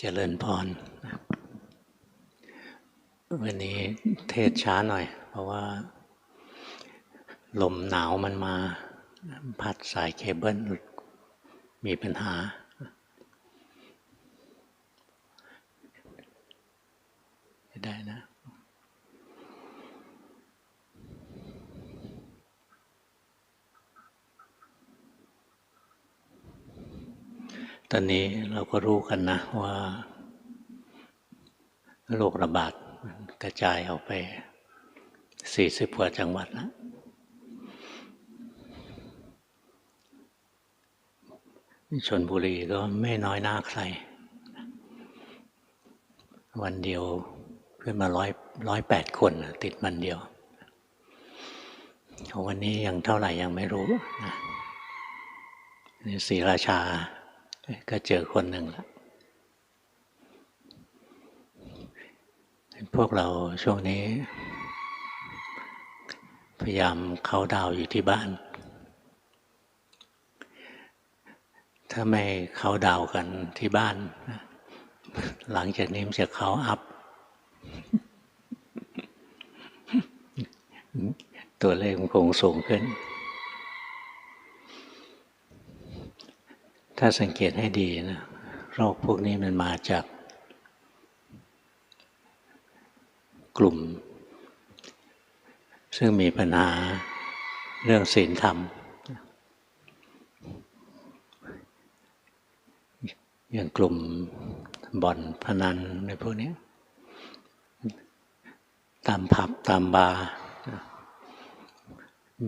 เจริญพร วันนี้เทศช้าหน่อย เพราะว่า ลมหนาวมันมา พัดสายเคเบิลมีปัญหา ได้นะ ตอนนี้เราก็รู้กันนะว่าโรคระบาดกระจายออกไปสี่สิบกว่าจังหวัดแล้วชนบุรีก็ไม่น้อยหน้าใคร วันเดียวขึ้นมาร้อยร้อยแปดคนติดวันเดียว วันนี้ยังเท่าไหร่ยังไม่รู้นะนี่ศรีราชา ก็เจอคนหนึ่งแล้วพวกเราช่วงนี้ พยายามเข้าดาวอยู่ที่บ้าน ถ้าไม่เข้าดาวกันที่บ้าน หลังจากนี้มันจะเข้าอัพ ตัวเลขมันคงสูงขึ้น ถ้าสังเกตให้ดีนะโรคพวกนี้มันมาจาก กลุ่ม ซึ่งมีปัญหาเรื่องศีลธรรม อย่างกลุ่มบ่อนพนันในพวกนี้ ตามผับตามบาร์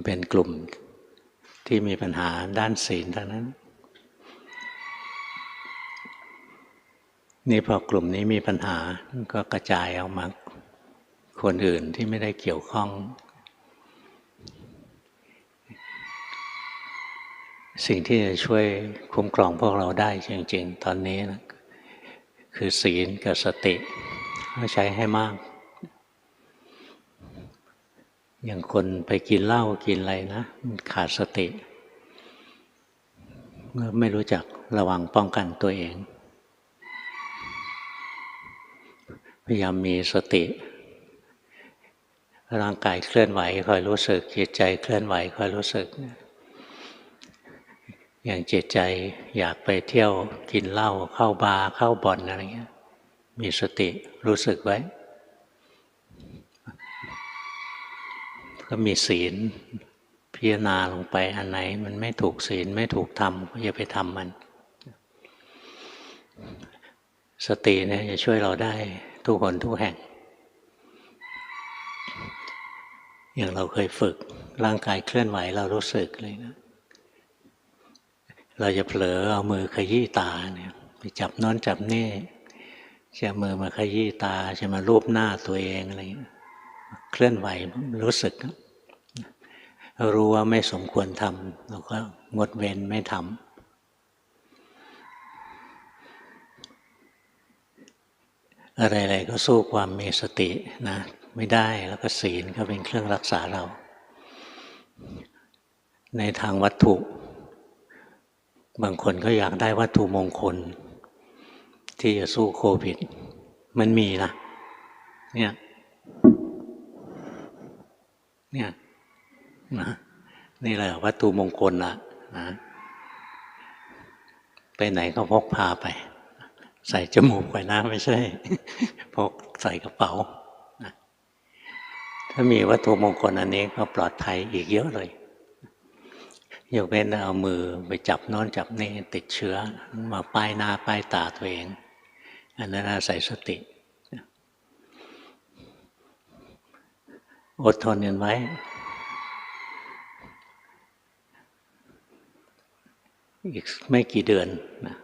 เป็นกลุ่มที่มีปัญหาด้านศีลทั้งนั้น นี่พอกลุ่มนี้มีปัญหาก็กระจายออกมาคนอื่นที่ไม่ได้เกี่ยวข้อง สิ่งที่จะช่วยคุ้มครองพวกเราได้จริง ๆ ตอนนี้นะคือศีลกับสติใช้ให้มาก อย่างคนไปกินเหล้ากินอะไรนะขาดสติ ไม่รู้จักระวังป้องกันตัวเอง พยายามมีสติ ร่างกายเคลื่อนไหวคอยรู้สึก จิตใจเคลื่อนไหวคอยรู้สึก อย่างจิตใจอยากไปเที่ยวกินเหล้าเข้าบาร์เข้าบ่อนอะไรเงี้ย มีสติรู้สึกไว้ ก็มีศีลพิจารณาลงไปอันไหน มันไม่ถูกศีลไม่ถูกธรรมก็อย่าไปทำมัน สติเนี่ยจะช่วยเราได้ ทุกคนทุกแห่ง อย่างเราเคยฝึกร่างกายเคลื่อนไหวเรารู้สึกเลยนะ เราจะเผลอเอามือขยี้ตาเนี่ยไปจับน้อนจับนี่จะมือมาขยี้ตาจะมารูปหน้าตัวเองอะไรเคลื่อนไหวรู้สึก รู้ว่าไม่สมควรทำเราก็งดเว้นไม่ทำ อะไรๆก็สู้ความมีสตินะ ไม่ได้แล้วก็ศีลก็เป็นเครื่องรักษาเรา ในทางวัตถุ บางคนก็อยากได้วัตถุมงคล ที่จะสู้โควิด มันมีนะเนี่ยเนี่ยนะนี่แหละวัตถุมงคลละนะ ไปไหนก็พกพาไป ใส่จมูกไปนะไม่ใช่พกใส่กระเป๋าถ้ามีวัตถุมงคลอันนี้ก็ปลอดภัยอีกเยอะเลยยกเว้นเอามือไปจับน้อนจับนี่ติดเชื้อ มาป้ายหน้าป้ายตาตัวเอง อันนั้นอาศัยสติ อดทนกันไว้ อีกไม่กี่เดือนนะ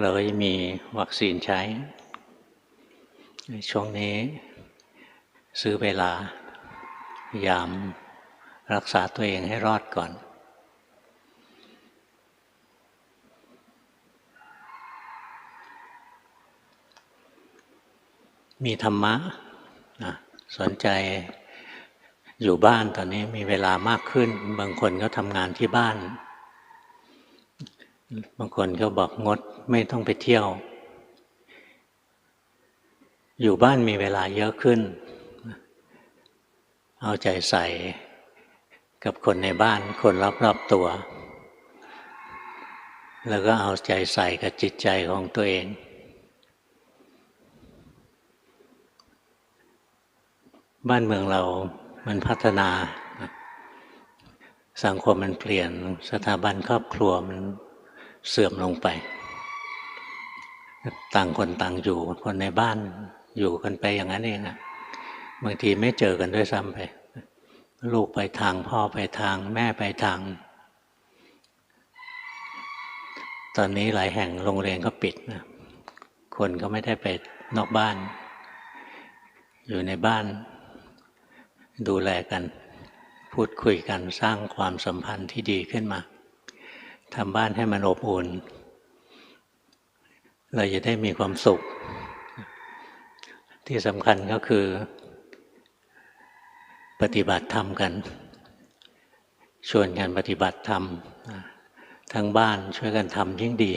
เราก็จะมีวัคซีนใช้ ช่วงนี้ซื้อเวลา พยายามรักษาตัวเองให้รอดก่อน มีธรรมะนะสนใจอยู่บ้านตอนนี้มีเวลามากขึ้น บางคนก็ทำงานที่บ้าน บางคนก็บอกงดไม่ต้องไปเที่ยว อยู่บ้านมีเวลาเยอะขึ้น เอาใจใส่กับคนในบ้านคนรอบๆตัว แล้วก็เอาใจใส่กับจิตใจของตัวเอง บ้านเมืองเรามันพัฒนา สังคมมันเปลี่ยนสถาบันครอบครัวมัน เสื่อมลงไป ต่างคนต่างอยู่คนในบ้านอยู่กันไปอย่างนั้นเองอะบางทีไม่เจอกันด้วยซ้ำไป ลูกไปทางพ่อไปทางแม่ไปทาง ตอนนี้หลายแห่งโรงเรียนก็ปิดนะคนก็ไม่ได้ไปนอกบ้าน อยู่ในบ้าน ดูแลกัน พูดคุยกันสร้างความสัมพันธ์ที่ดีขึ้นมา ทำบ้านให้มันอบอุ่น เราจะได้มีความสุข ที่สำคัญก็คือ ปฏิบัติธรรมกัน ชวนกันปฏิบัติธรรมทั้งบ้านช่วยกันทำยิ่งดี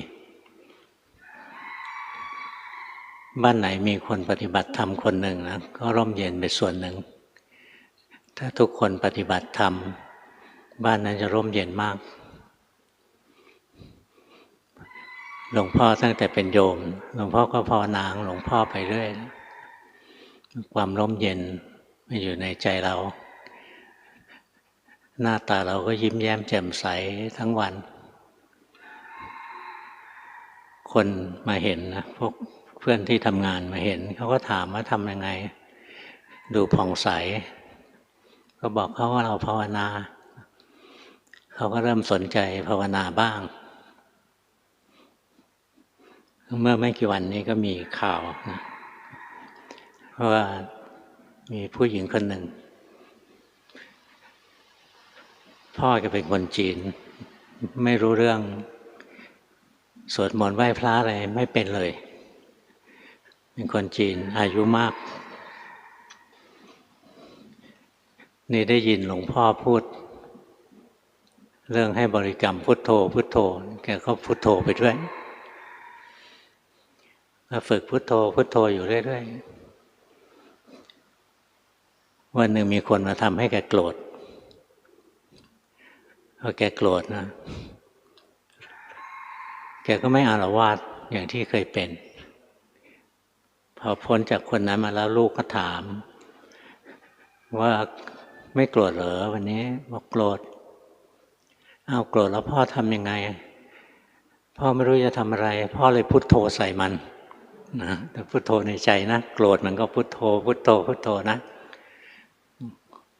บ้านไหนมีคนปฏิบัติธรรมคนหนึ่งนะก็ร่มเย็นเป็นส่วนหนึ่ง ถ้าทุกคนปฏิบัติธรรม บ้านนั้นจะร่มเย็นมาก หลวงพ่อตั้งแต่เป็นโยม หลวงพ่อก็ภาวนางหลวงพ่อไปเรื่อย ความร่มเย็นมาอยู่ในใจเรา หน้าตาเราก็ยิ้มแย้มแจ่มใสทั้งวัน คนมาเห็นนะพวกเพื่อนที่ทำงานมาเห็น เขาก็ถามว่าทำยังไง ดูผ่องใส ก็บอกเขาว่าเราภาวนา เขาก็เริ่มสนใจภาวนาบ้าง เมื่อไม่กี่วันนี้ก็มีข่าวนะว่ามีผู้หญิงคนหนึ่ง พ่อจะเป็นคนจีน ไม่รู้เรื่อง สวดมนต์ไหว้พระอะไรไม่เป็นเลย เป็นคนจีนอายุมาก นี่ได้ยินหลวงพ่อพูด เรื่องให้บริกรรมพุทโธ พุทโธ แกก็พุทโธไปด้วย ฝึกพุทโธพุทโธอยู่เรื่อยๆ วันหนึ่งมีคนมาทำให้แกโกรธพอแกโกรธนะ แกก็ไม่อารวาสอย่างที่เคยเป็น พอพ้นจากคนนั้นมาแล้วลูกก็ถาม ว่าไม่โกรธเหรอวันนี้บอกโกรธเอาโกรธแล้วพ่อทำยังไง พ่อไม่รู้จะทำอะไร พ่อเลยพุโทโธใส่มัน นะแต่พุโทโธในใจนะโกรธมันก็พุโทโธ พุโทโธพุโทโธนะ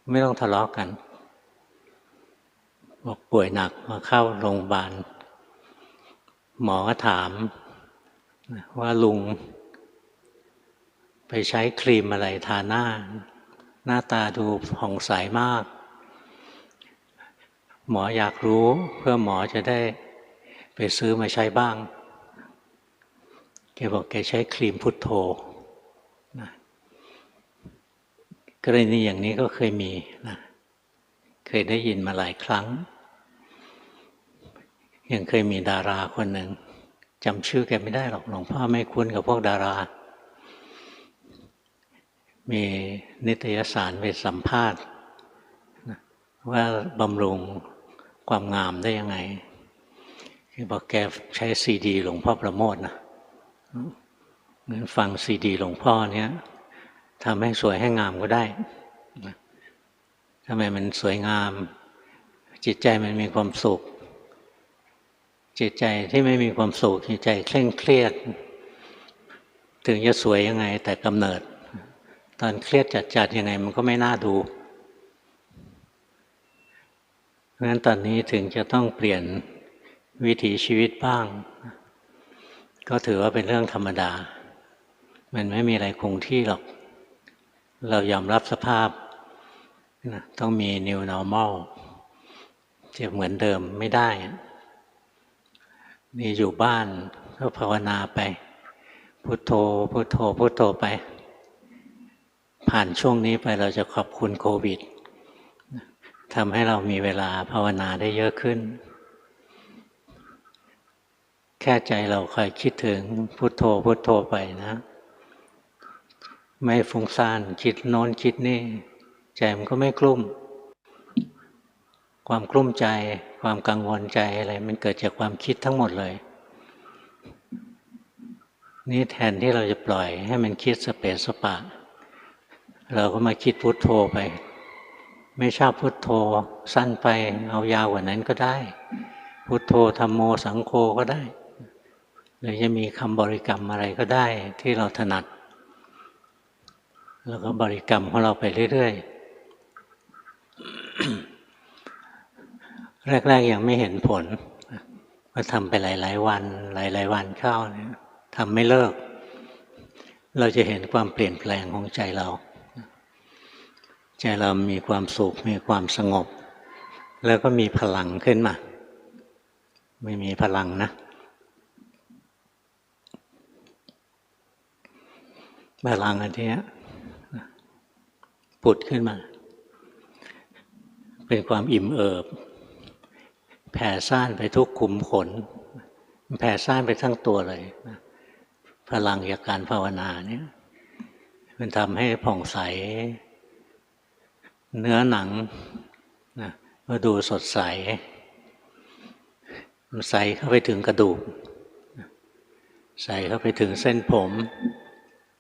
ไม่ต้องทะเลาะกกันบอกป่วยหนักมาเข้าโรงพยาบาล หมอก็ถาม ว่าลุง ไปใช้ครีมอะไรทาหน้า หน้าตาดูผ่องใสมาก หมออยากรู้เพื่อหมอจะได้ไปซื้อมาใช้บ้าง แกบอกแกใช้ครีมพุทโธนะกรณีอย่างนี้ก็เคยมีนะเคยได้ยินมาหลายครั้ง ยังเคยมีดาราคนหนึ่งจำชื่อแกไม่ได้หรอกหลวงพ่อไม่คุ้นกับพวกดารา มีนิตยสารไปสัมภาษณ์ว่าบำรุงความงามได้ยังไงแกบอกแกใช้ซีดีหลวงพ่อประโมทนะ งั้นฟังซีดีหลวงพ่อเนี้ยทำให้สวยให้งามก็ได้ทำไมมันสวยงาม จิตใจมันมีความสุข จิตใจที่ไม่มีความสุขจิตใจเคร่งเครียด ถึงจะสวยยังไง แต่กำเนิด ตอนเครียดจัดๆยังไงมันก็ไม่น่าดูเพราะฉะนั้นตอนนี้ถึงจะต้องเปลี่ยนวิถีชีวิตบ้าง ก็ถือว่าเป็นเรื่องธรรมดา มันไม่มีอะไรคงที่หรอก เรายอมรับสภาพ ต้องมี new normal จะเหมือนเดิมไม่ได้ นี่อยู่บ้านก็ภาวนาไป พุโทโธ พุโทโธ พุโทโธไป ผ่านช่วงนี้ไปเราจะขอบคุณโควิดทำให้เรามีเวลาภาวนาได้เยอะขึ้น ค่ใจเราคอยคิดถึงพุโทโธพุโทโธไปนะ ไม่ฟุ้งซ่านคิดโน้นคิดนี่ใจมันก็ไม่กลุ้มความกลุ้มใจ ความกังวลใจอะไร มันเกิดจากความคิดทั้งหมดเลย นี่แทนที่เราจะปล่อยให้มันคิดสเปสสปะ เราก็มาคิดพุโทโธไป ไม่ชอบพุโทโธสั้นไปเอายาวกว่านั้นก็ได้ พุโทโธธรรมโมสังโฆก็ได้ หรือจะมีคำบริกรรมอะไรก็ได้ที่เราถนัด แล้วก็บริกรรมของเราไปเรื่อยๆ แรกๆยังไม่เห็นผลก็ทำไปหลาย ๆ วัน หลาย ๆ วันเข้าเนี่ยทำไม่เลิก เราจะเห็นความเปลี่ยนแปลงของใจเรา ใจเรามีความสุข มีความสงบ แล้วก็มีพลังขึ้นมา ไม่มีพลังนะ พลังอันนี้ปุดขึ้นมา เป็นความอิ่มเอิบ แผ่ซ่านไปทุกขุมขน แผ่ซ่านไปทั้งตัวเลย พลังจากการภาวนาเนี่ย มันทำให้ผ่องใส เนื้อหนังนะก็ดูสดใสมันใสเข้าไปถึงกระดูก ใสเข้าไปถึงเส้นผม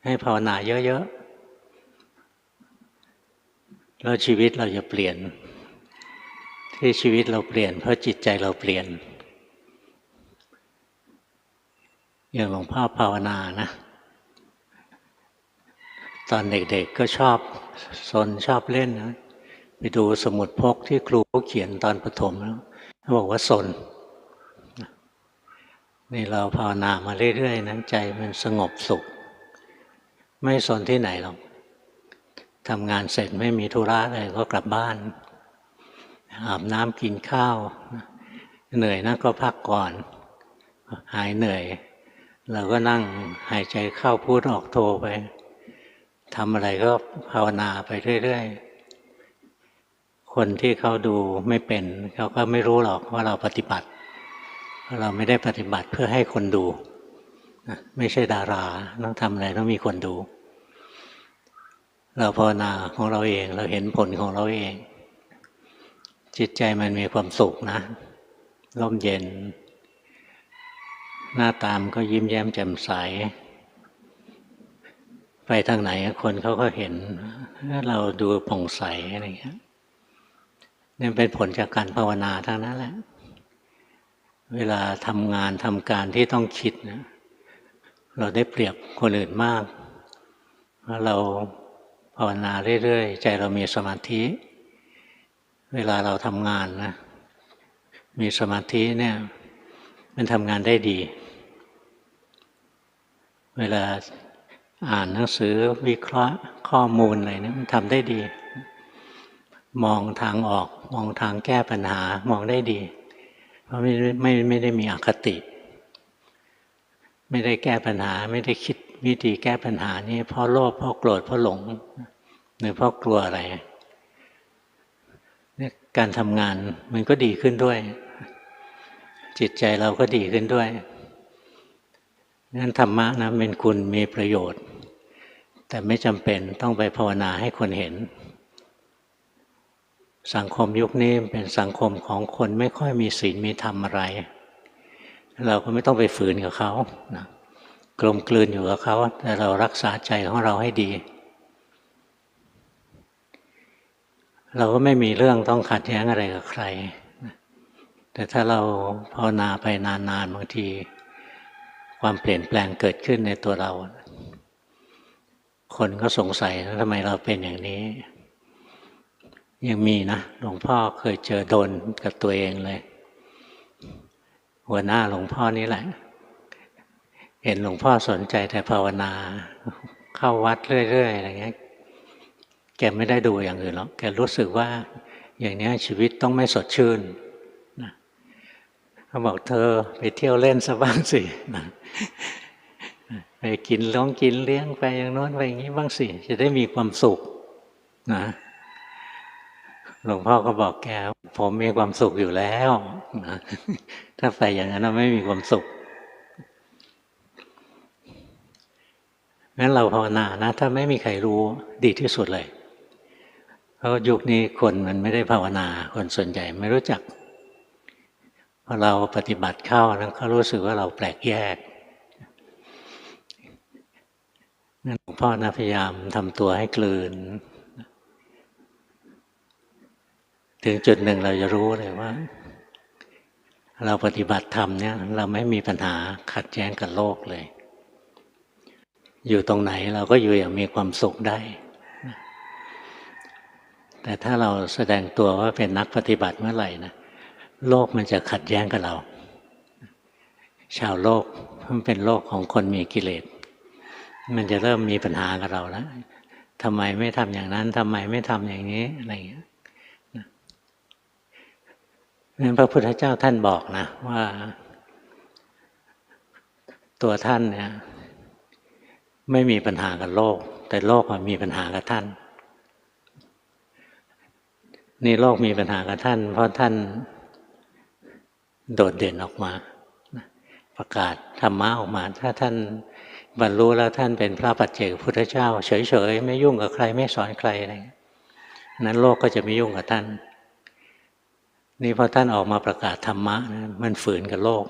ให้ภาวนาเยอะๆแล้วชีวิตเราจะเปลี่ยน ที่ชีวิตเราเปลี่ยน เพราะจิตใจเราเปลี่ยน อย่างหลวงพ่อภาวนานะ ตอนเด็กๆก็ชอบสนชอบเล่นนะไปดูสมุดพกที่ครูเขาเขียนตอนประถมแล้วเขาบอกว่าสนนี่เราภาวนามาเรื่อยๆนั้นใจมันสงบสุข ไม่สนที่ไหนหรอกทำงานเสร็จไม่มีธุระอะไรก็กลับบ้าน อาบน้ำกินข้าว เหนื่อยนะก็พักก่อน หายเหนื่อย เราก็นั่งหายใจเข้าพูดออกโทไปทำอะไรก็ภาวนาไปเรื่อยๆ คนที่เขาดูไม่เป็น เขาก็ไม่รู้หรอกว่าเราปฏิบัติ เราไม่ได้ปฏิบัติเพื่อให้คนดู ไม่ใช่ดาราต้องทำอะไรต้องมีคนดู เราภาวนาของเราเองเราเห็นผลของเราเอง จิตใจมันมีความสุขนะร่มเย็น หน้าตามก็ยิ้มแย้มแจ่มใส ไปทางไหนคนเขาก็เห็นเราดูผ่องใสอะไรเงี้ยนี่เป็นผลจากการภาวนาทั้งนั้นแหละ เวลาทำงานทำการที่ต้องคิดนะ เราได้เปรียบคนอื่นมากเพราะเราภาวนาเรื่อยๆ ใจเรามีสมาธิ เวลาเราทำงานนะ มีสมาธิเนี่ย มันทำงานได้ดี เวลาอ่านหนังสือวิเคราะห์ข้อมูลอะไรนี่มันทำได้ดี มองทางออก มองทางแก้ปัญหา มองได้ดี เพราะไม่ไม่ไม่ได้มีอคติ ไม่ได้แก้ปัญหา ไม่ได้คิดวิธีแก้ปัญหานี่เพราะโลภเพราะโกรธเพราะหลงหรือเพราะกลัวอะไรเนี่ยการทำงานมันก็ดีขึ้นด้วย จิตใจเราก็ดีขึ้นด้วยนั้นธรรมะนะเป็นคุณมีประโยชน์ แต่ไม่จำเป็นต้องไปภาวนาให้คนเห็น สังคมยุคนี้เป็นสังคมของคนไม่ค่อยมีศีลมีธรรมอะไร เราก็ไม่ต้องไปฝืนกับเขานะกลมกลืนอยู่กับเขา แต่เรารักษาใจของเราให้ดี เราก็ไม่มีเรื่องต้องขัดแย้งอะไรกับใคร แต่ถ้าเราภาวนาไปนานๆบางที ความเปลี่ยนแปลงเกิดขึ้นในตัวเรา คนก็สงสัยทำไมเราเป็นอย่างนี้ ยังมีนะหลวงพ่อเคยเจอโดนกับตัวเองเลย หัวหน้าหลวงพ่อนี่แหละ เห็นหลวงพ่อสนใจแต่ภาวนา เข้าวัดเรื่อยๆอะไรเงี้ยแกไม่ได้ดูอย่างอื่นหรอกแกรู้สึกว่าอย่างนี้ชีวิตต้องไม่สดชื่นเขาบอกเธอไปเที่ยวเล่นซะบ้างสิไปกินล้องกินเลี้ยงไปอย่างโน้นไปอย่างนี้บ้างสิ จะได้มีความสุขนะ หลวงพ่อก็บอกแกผมมีความสุขอยู่แล้วถ้าไปอย่างนั้นไม่มีความสุขงั้นเราภาวนานะ ถ้าไม่มีใครรู้ดีที่สุดเลย เพราะยุคนี้คนมันไม่ได้ภาวนา คนส่วนใหญ่ไม่รู้จักพอเราปฏิบัติเข้านั้นก็รู้สึกว่าเราแปลกแยกนั่นหลวงพ่อนะพยายามทำตัวให้กลืน ถึงจุดหนึ่งเราจะรู้เลยว่า เราปฏิบัติธรรมเนี่ย เราไม่มีปัญหาขัดแย้งกับโลกเลย อยู่ตรงไหนเราก็อยู่อย่างมีความสุขได้ แต่ถ้าเราแสดงตัวว่าเป็นนักปฏิบัติเมื่อไหร่นะโลกมันจะขัดแย้งกับเรา ชาวโลกมันเป็นโลกของคนมีกิเลสมันจะเริ่มมีปัญหากับเราแล้วทำไมไม่ทำอย่างนั้นทำไมไม่ทำอย่างนี้อะไรอย่างเงี้ย นั้นพระพุทธเจ้าท่านบอกนะว่า ตัวท่านเนี่ยไม่มีปัญหากับโลก แต่โลกมีปัญหากับท่าน นี่โลกมีปัญหากับท่าน เพราะท่านโดดเด่นออกมา ประกาศธรรมะออกมา ถ้าท่านบรรลุแล้วท่านเป็นพระปัจเจกพุทธเจ้า เฉยๆ ไม่ยุ่งกับใคร ไม่สอนใครอะไรนั้นโลกก็จะไม่ยุ่งกับท่าน นี่พอท่านออกมาประกาศธรรมะนะมันฝืนกับโลก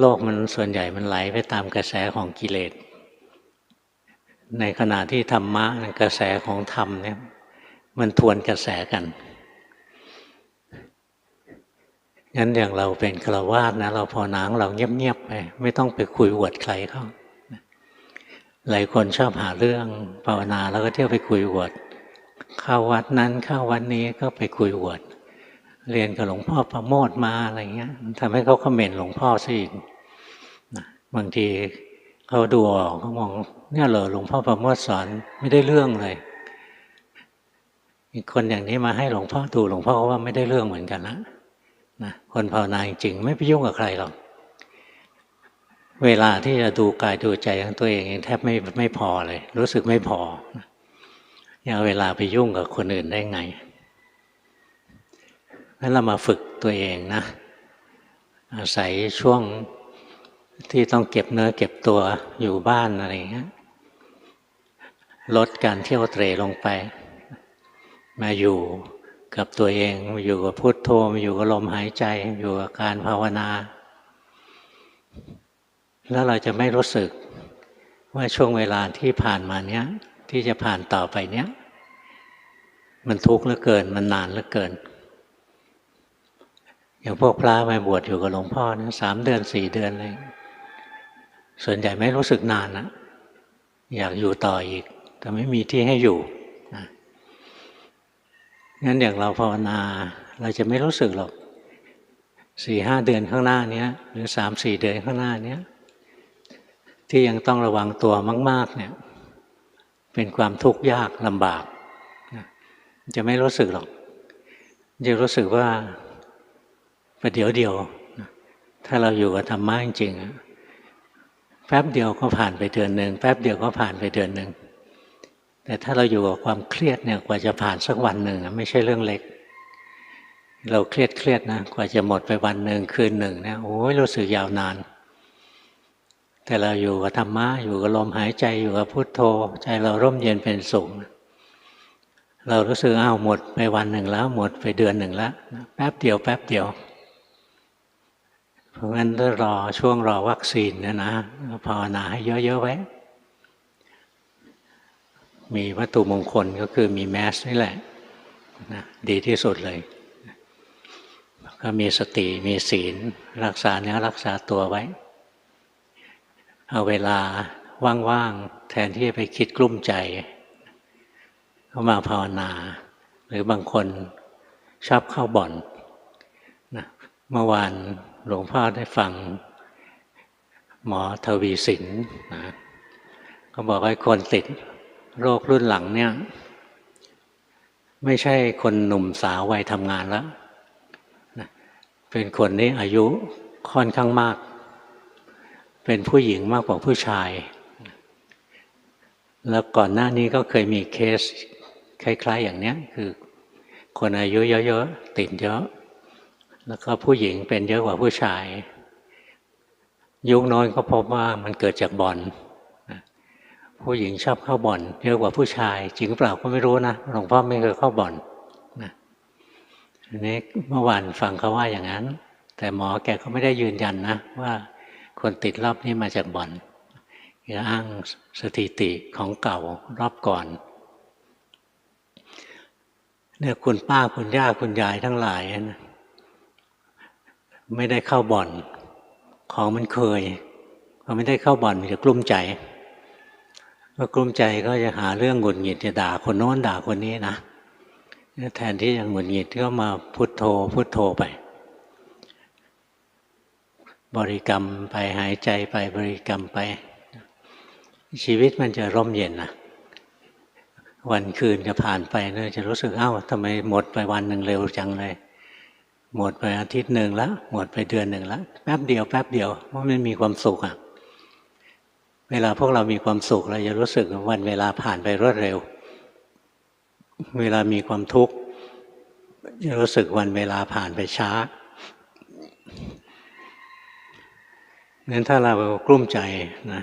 โลกมันส่วนใหญ่มันไหลไปตามกระแสของกิเลส ในขณะที่ธรรมะกระแสของธรรมเนี่ย มันทวนกระแสกันงั้นอย่างเราเป็นฆราวาสนะ เราพอนางเราเงียบๆไป ไม่ต้องไปคุยอวดใครเขาหลายคนชอบหาเรื่องภาวนาแล้วก็เที่ยวไปคุยอวดเข้าวัดนั้นเข้าวัดนี้ก็ไปคุยอวด เรียนกับหลวงพ่อประโมทมาอะไรเงี้ยทำให้เขาคอมเมนต์หลวงพ่อซะอีกบางทีเขาดูออกเขามองเนี่ยเหรอหลวงพ่อประโมทสอนไม่ได้เรื่องเลยมีคนอย่างนี้มาให้หลวงพ่อดูหลวงพ่อว่าไม่ได้เรื่องเหมือนกันนะนะคนภาวนาจริงไม่ไปยุ่งกับใครหรอกเวลาที่จะดูกายดูใจของตัวเองแทบไม่ไม่พอเลย รู้สึกไม่พออยังเอาเวลาไปยุ่งกับคนอื่นได้ไง งั้นเรามาฝึกตัวเองนะ อาศัยช่วงที่ต้องเก็บเนื้อเก็บตัวอยู่บ้านอะไรเงี้ยลดการเที่ยวเตรลงไป มาอยู่กับตัวเอง อยู่กับพุทโธอยู่กับลมหายใจ อยู่กับการภาวนา แล้วเราจะไม่รู้สึกว่าช่วงเวลาที่ผ่านมาเนี้ยที่จะผ่านต่อไปเนี้ยมันทุกข์เหลือเกิน มันนานเหลือเกิน อย่างพวกพระมาบวชอยู่กับหลวงพ่อนะสามเดือนสี่เดือนเลย ส่วนใหญ่ไม่รู้สึกนานนะอยากอยู่ต่ออีก แต่ไม่มีที่ให้อยู่งั้นอย่างเราภาวนา เราจะไม่รู้สึกหรอกสี่ห้าเดือนข้างหน้านี้หรือสามสี่เดือนข้างหน้านี้ที่ยังต้องระวังตัวมาก ๆ เนี่ย เป็นความทุกข์ยากลำบากจะไม่รู้สึกหรอกจะรู้สึกว่า ประเดี๋ยวเดียว ถ้าเราอยู่กับธรรมะจริงๆแป๊บเดียวก็ผ่านไปเดือนหนึ่งแป๊บเดียวก็ผ่านไปเดือนหนึ่งแต่ถ้าเราอยู่กับความเครียดเนี่ยกว่าจะผ่านสักวันหนึ่งไม่ใช่เรื่องเล็ก เราเครียดเครียดนะกว่าจะหมดไปวันหนึ่งคืนหนึ่งเนี่ยโอ้ยรู้สึกยาวนาน แต่เราอยู่กับธรรมะอยู่กับลมหายใจอยู่กับพุทโธ ใจเราร่มเย็นเป็นสุขเรารู้สึกอ้าวหมดไปวันหนึ่งแล้ว หมดไปเดือนหนึ่งแล้วแป๊บเดียวแป๊บเดียว เพราะงั้นถ้ารอช่วงรอวัคซีนเนี่ยนะภาวนาให้เยอะๆไว้ มีวัตถุมงคลก็คือมีแมสนี่แหละนะดีที่สุดเลยก็มีสติมีศีล รักษาเนื้อรักษาตัวไว้ เอาเวลาว่างๆแทนที่จะไปคิดกลุ้มใจ ก็มาภาวนา หรือบางคนชอบเข้าบ่อนนะเมื่อวาน หลวงพ่อได้ฟังหมอทวีสินนะก็บอกว่าคนติดโรครุ่นหลังเนี่ยไม่ใช่คนหนุ่มสาววัยทำงานแล้วนะเป็นคนนี้อายุค่อนข้างมาก เป็นผู้หญิงมากกว่าผู้ชาย แล้วก่อนหน้านี้ก็เคยมีเคสคล้าย ๆ อย่างนี้คือคนอายุเยอะๆติดเยอะ แล้วก็ผู้หญิงเป็นเยอะกว่าผู้ชาย ยุคน้อยก็พบว่ามันเกิดจากบอลนผู้หญิงชอบเข้าบ่อน เยอะกว่าผู้ชาย จริงเปล่าก็ไม่รู้นะหลวงพ่อไม่เคยเข้าบ่อนนะอันนี้เมื่อวานฟังเขาว่าอย่างนั้น แต่หมอแกก็ไม่ได้ยืนยันนะ ว่าคนติดรอบนี้มาจากบ่อนแกอ้างสถิติของเก่ารอบก่อนเนี่ยคุณป้าคุณย่าคุณยายทั้งหลายนะ ไม่ได้เข้าบ่อน ของมันเคยพอไม่ได้เข้าบ่อนมันจะกลุ้มใจพอกลุ้มใจก็จะหาเรื่องหงุดหงิดจะด่าคนโน้นด่าคนนี้นะแทนที่จะหงุดหงิดก็มาพุทโธพุทโธไป บริกรรมไปหายใจไปบริกรรมไป ชีวิตมันจะร่มเย็นนะวันคืนจะผ่านไปเนี่ยจะรู้สึกเอ้าทำไมหมดไปวันหนึ่งเร็วจังเลย หมดไปอาทิตย์หนึ่งแล้วหมดไปเดือนหนึ่งแล้วแป๊บเดียวแป๊บเดียวเพราะมันมีความสุขอะเวลาพวกเรามีความสุขเราจะรู้สึกวันเวลาผ่านไปรวดเร็ว เวลามีความทุกข์จะรู้สึกวันเวลาผ่านไปช้านั้นถ้าเรากลุ้มใจนะ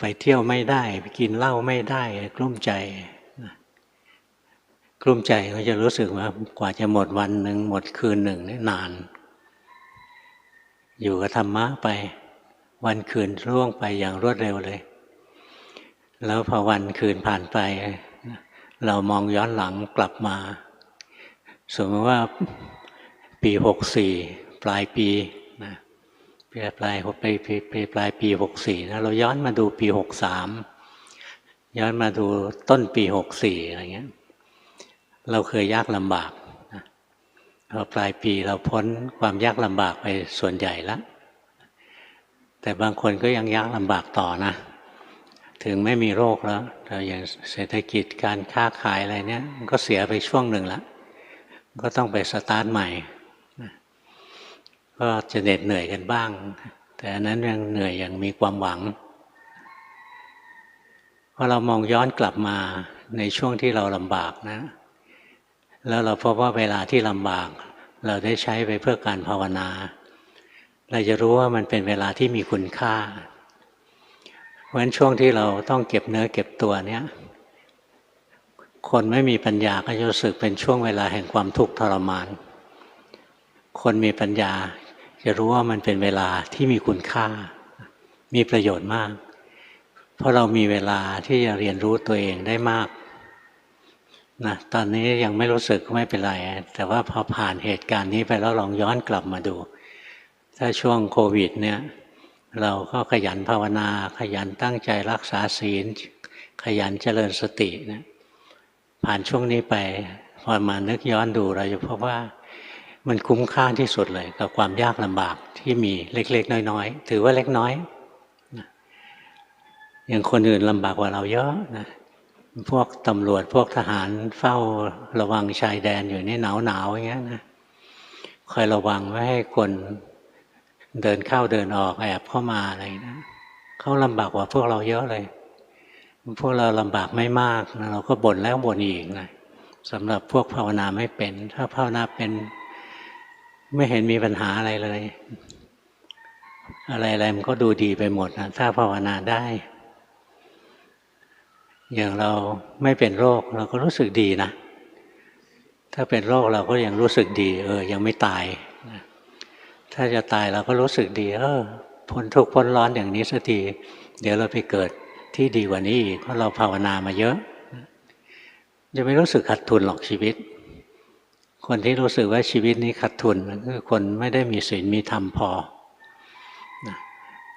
ไปเที่ยวไม่ได้ ไปกินเหล้าไม่ได้ กลุ้มใจ กลุ้มใจก็จะรู้สึกว่ากว่าจะหมดวันหนึ่งหมดคืนหนึ่งนี่นาน อยู่กับธรรมะไป วันคืนร่วงไปอย่างรวดเร็วเลย แล้วพอวันคืนผ่านไป เรามองย้อนหลังกลับมา สมมติว่าปีหกสี่ปลายปีนะปลายปลายไปไปปลายปีหกสี่นะเราย้อนมาดูปีหกสามย้อนมาดูต้นปีหกสี่อะไรเงี้ย เราเคยยากลำบากพอปลายปีเราพ้นความยากลำบากไปส่วนใหญ่แล้วแต่บางคนก็ยังยากลำบากต่อนะ ถึงไม่มีโรคแล้วแต่อย่างเศรษฐกิจการค้าขายอะไรเนี้ยมันก็เสียไปช่วงหนึ่งแล้วก็ต้องไปสตาร์ทใหม่ก็จะเหน็ดเหนื่อยกันบ้าง แต่อันนั้นยังเหนื่อยอย่างมีความหวังพอเรามองย้อนกลับมาในช่วงที่เราลำบากนะ แล้วเราพบว่าเวลาที่ลำบาก เราได้ใช้ไปเพื่อการภาวนา เราจะรู้ว่ามันเป็นเวลาที่มีคุณค่า เพราะฉะนั้นช่วงที่เราต้องเก็บเนื้อเก็บตัวเนี้ยคนไม่มีปัญญาก็จะรู้สึกเป็นช่วงเวลาแห่งความทุกข์ทรมาน คนมีปัญญาจะรู้ว่ามันเป็นเวลาที่มีคุณค่า มีประโยชน์มาก เพราะเรามีเวลาที่จะเรียนรู้ตัวเองได้มาก นะตอนนี้ยังไม่รู้สึกไม่เป็นไร แต่ว่าพอผ่านเหตุการณ์นี้ไปแล้วลองย้อนกลับมาดู ถ้าช่วงโควิดเนี่ยเราก็ขยันภาวนา ขยันตั้งใจรักษาศีล ขยันเจริญสตินะผ่านช่วงนี้ไปพอมานึกย้อนดูเราจะพบว่ามันคุ้มค่าที่สุดเลย กับความยากลำบากที่มีเล็ก ๆ น้อย ๆ ถือว่าเล็กน้อยอย่างคนอื่นลำบากกว่าเราเยอะนะ พวกตำรวจพวกทหารเฝ้าระวังชายแดนอยู่นี่หนาวหนาวอย่างเงี้ยนะคอยระวังไม่ให้คนเดินเข้าเดินออกแอบเข้ามาอะไรนะเขาลำบากกว่าพวกเราเยอะเลย พวกเราลำบากไม่มากนะเราก็บ่นแล้วบ่นอีกนะสำหรับพวกภาวนาไม่เป็น ถ้าภาวนาเป็นไม่เห็นมีปัญหาอะไรเลย อะไรๆมันก็ดูดีไปหมดนะถ้าภาวนาได้ อย่างเราไม่เป็นโรคเราก็รู้สึกดีนะ ถ้าเป็นโรคเราก็ยังรู้สึกดี เออ ยังไม่ตาย ถ้าจะตายเราก็รู้สึกดี เออพ้นทุกข์พ้นร้อนอย่างนี้สักที เดี๋ยวเราไปเกิดที่ดีกว่านี้อีกเพราะเราภาวนามาเยอะ จะไม่รู้สึกขัดทุนหรอกชีวิต คนที่รู้สึกว่าชีวิตนี้ขาดทุนคือคนไม่ได้มีศีลมีธรรมพอ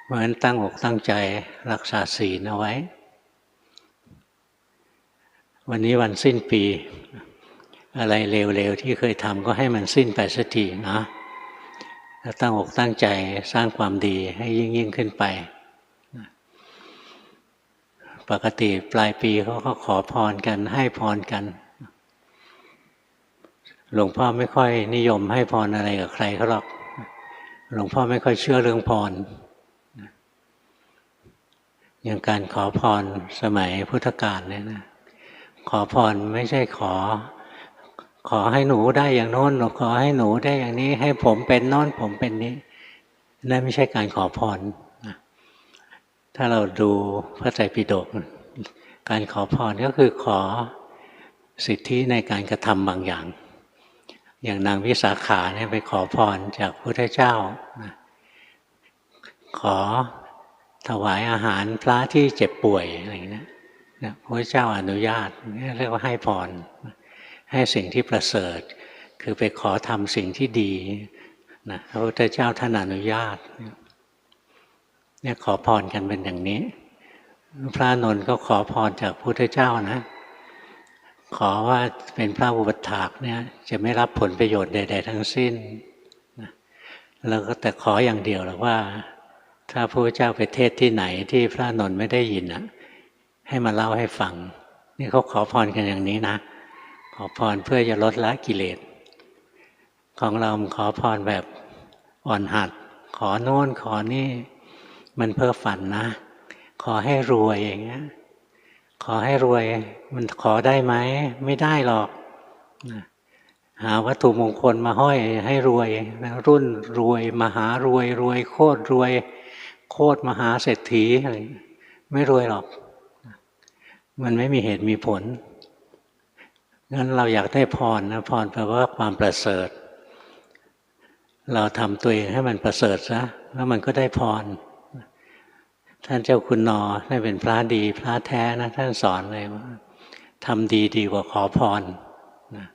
เพราะฉะนั้นตั้งอกตั้งใจรักษาศีลเอาไว้ วันนี้วันสิ้นปี อะไรเร็วๆที่เคยทำก็ให้มันสิ้นไปสักทีนะตั้งอกตั้งใจสร้างความดีให้ยิ่งยิ่งขึ้นไป ปกติปลายปีเขาก็ขอพรกันให้พรกัน หลวงพ่อไม่ค่อยนิยมให้พรอะไรกับใครเขาหรอก หลวงพ่อไม่ค่อยเชื่อเรื่องพรอย่างการขอพรสมัยพุทธกาลเนี่ยนะ ขอพรไม่ใช่ขอ ขอให้หนูได้อย่างโน้นขอให้หนูได้อย่างนี้ ให้ผมเป็นโน้นผมเป็นนี้นั่นไม่ใช่การขอพรถ้าเราดูพระไตรปิฎกการขอพรก็คือขอสิทธิในการกระทำบางอย่าง อย่างนางวิสาขาเนี่ยไปขอพรจากพระพุทธเจ้า ขอถวายอาหารพระที่เจ็บป่วยอะไรอย่างนี้ นะพระเจ้าอนุญาตเรียกว่าให้พรให้สิ่งที่ประเสริฐ คือไปขอทำสิ่งที่ดีนะพระพุทธเจ้าท่านอนุญาตเนี่ยขอพรกันเป็นอย่างนี้ พระนนท์ก็ขอพรจากพระพุทธเจ้านะ ขอว่าเป็นพระอุปัฏฐากเนี่ยจะไม่รับผลประโยชน์ใด ๆ ทั้งสิ้นแล้วก็แต่ขออย่างเดียวหรอกว่า ถ้าพระเจ้าไปเทศที่ไหนที่พระนนท์ไม่ได้ยินอะ ให้มาเล่าให้ฟัง นี่เขาขอพรกันอย่างนี้นะ ขอพรเพื่อจะลดละกิเลส ของเราขอพรแบบอ่อนหัด ขอโน่นขอนี่ มันเพ้อฝันนะ ขอให้รวยอย่างเงี้ย ขอให้รวย มันขอได้ไหม ไม่ได้หรอก หาวัตถุมงคลมาห้อยให้รวย รุ่นรวย มหารวย รวยโคตรรวย โคตรมหาเศรษฐีอะไรไม่รวยหรอก มันไม่มีเหตุมีผลงั้นเราอยากได้พรนะพรแปลว่าความประเสริฐ เราทำตัวเองให้มันประเสริฐซะแล้วมันก็ได้พร ท่านเจ้าคุณนอท่านเป็นพระดีพระแท้นะท่านสอนเลยว่าทำดีดีกว่าขอพรนะ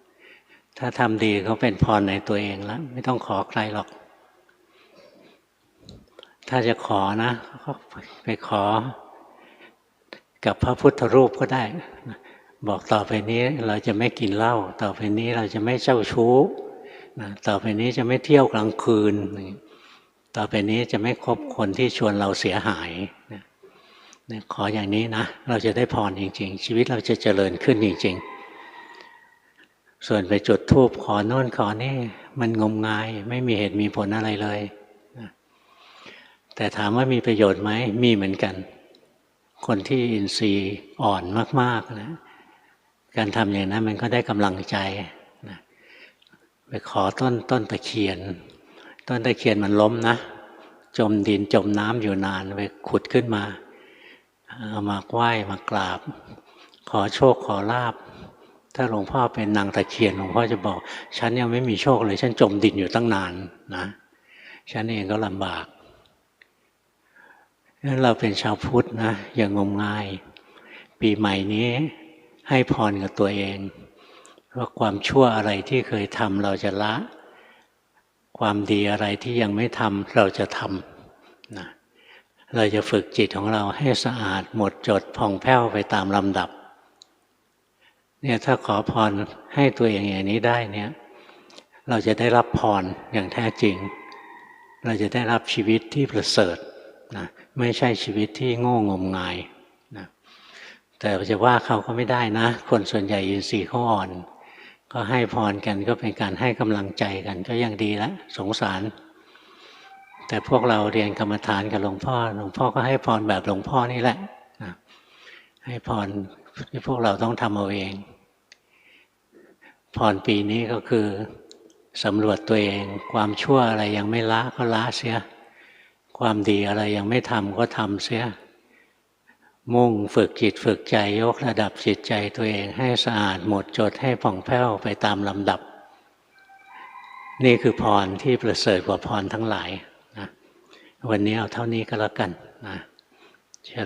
ถ้าทำดีเขาเป็นพรในตัวเองแล้ว ไม่ต้องขอใครหรอก ถ้าจะขอนะก็ไปขอ กับพระพุทธรูปก็ได้ บอกต่อไปนี้เราจะไม่กินเหล้าต่อไปนี้เราจะไม่เจ้าชู้ต่อไปนี้จะไม่เที่ยวกลางคืน ต่อไปนี้จะไม่คบคนที่ชวนเราเสียหายขออย่างนี้นะ เราจะได้พรจริง ๆ ชีวิตเราจะเจริญขึ้นจริง ๆ ส่วนไปจุดทูบขอโน่นขอนี่ มันงมงายไม่มีเหตุมีผลอะไรเลย แต่ถามว่ามีประโยชน์ไหมมีเหมือนกัน คนที่อินทรีย์อ่อนมากๆนะการทำอย่างนั้นมันก็ได้กำลังใจนะไปขอต้นต้นตะเคียน ต้นตะเคียนมันล้มนะจมดินจมน้ำอยู่นานไปขุดขึ้นมาเอามาไหว้มากราบ ขอโชคขอลาบ ถ้าหลวงพ่อเป็นนางตะเคียนหลวงพ่อจะบอก ฉันยังไม่มีโชคเลย ฉันจมดินอยู่ตั้งนานนะ ฉันเองก็ลำบาก นั้นเราเป็นชาวพุทธนะอย่างงมงาย ปีใหม่นี้ให้พรกับตัวเอง ว่าความชั่วอะไรที่เคยทำเราจะละ ความดีอะไรที่ยังไม่ทำเราจะทำนะเราจะฝึกจิตของเราให้สะอาดหมดจดผ่องแผ้วไปตามลำดับ เนี่ยถ้าขอพรให้ตัวเองอย่างนี้ได้เนี่ย เราจะได้รับพรอย่างแท้จริง เราจะได้รับชีวิตที่ประเสริฐนะ ไม่ใช่ชีวิตที่โง่งมงายนะแต่จะว่าเขาก็ไม่ได้นะ คนส่วนใหญ่ยินทรีย์เขาอ่อน ก็ให้พรกันก็เป็นการให้กำลังใจกันก็ยังดีล้วสงสาร แต่พวกเราเรียนกรรมฐานกับหลวงพ่อหลวงพ่อก็ให้พรแบบหลวงพ่อนี่แหละนะให้พรที่พวกเราต้องทำเอาเองพรปีนี้ก็คือสำรวจตัวเอง ความชั่วอะไรยังไม่ละก็ละเสีย ความดีอะไรยังไม่ทำก็ทำเสีย มุ่งฝึกจิตฝึกใจยกระดับจิตใจตัวเองให้สะอาดหมดจดให้ผ่องแผ้วไปตามลำดับ นี่คือพรที่ประเสริฐกว่าพรทั้งหลายนะวันนี้เอาเท่านี้ก็แล้วกันนะจะ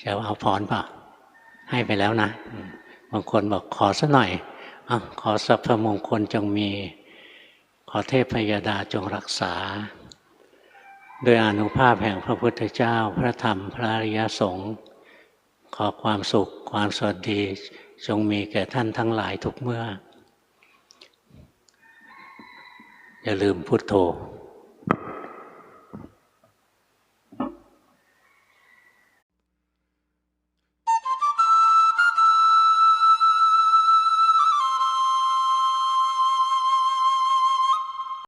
จะเอาพรเปล่าให้ไปแล้วนะ บางคนบอกขอสักหน่อยอขอสัพพมงคลจงมี ขอเทพพยาดาจงรักษา โดยอนุภาพแห่งพระพุทธเจ้า พระธรรม พระอริยสงฆ์ขอความสุขความสวัสดีจงมีแก่ท่านทั้งหลายทุกเมื่อ อย่าลืมพุทโธ